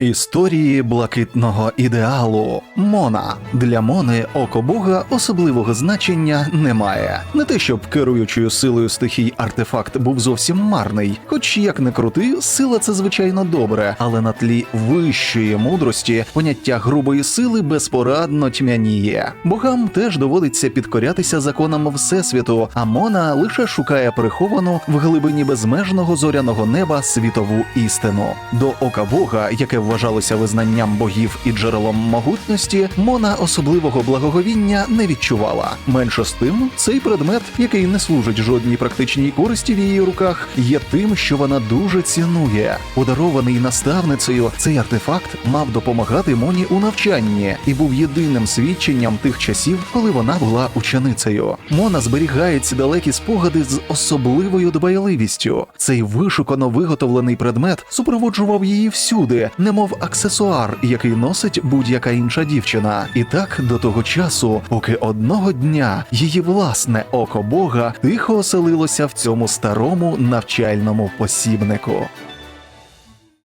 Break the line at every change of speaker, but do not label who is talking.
Історії блакитного ідеалу Мона для Мони око Бога особливого значення немає. Не те, щоб керуючою силою стихій артефакт був зовсім марний, хоч як не крути, сила це звичайно добре, але на тлі вищої мудрості поняття грубої сили безпорадно тьмяніє. Богам теж доводиться підкорятися законам всесвіту, а Мона лише шукає приховану в глибині безмежного зоряного неба світову істину. До ока Бога, яке вважалося визнанням богів і джерелом могутності, Мона особливого благоговіння не відчувала. Менше з тим, цей предмет, який не служить жодній практичній користі в її руках, є тим, що вона дуже цінує. Подарований наставницею, цей артефакт мав допомагати Моні у навчанні і був єдиним свідченням тих часів, коли вона була ученицею. Мона зберігає ці далекі спогади з особливою дбайливістю. Цей вишукано виготовлений предмет супроводжував її всюди, немов аксесуар, який носить будь-яка інша дівчина. І так до того часу, поки одного дня її власне око Бога тихо оселилося в цьому старому навчальному посібнику.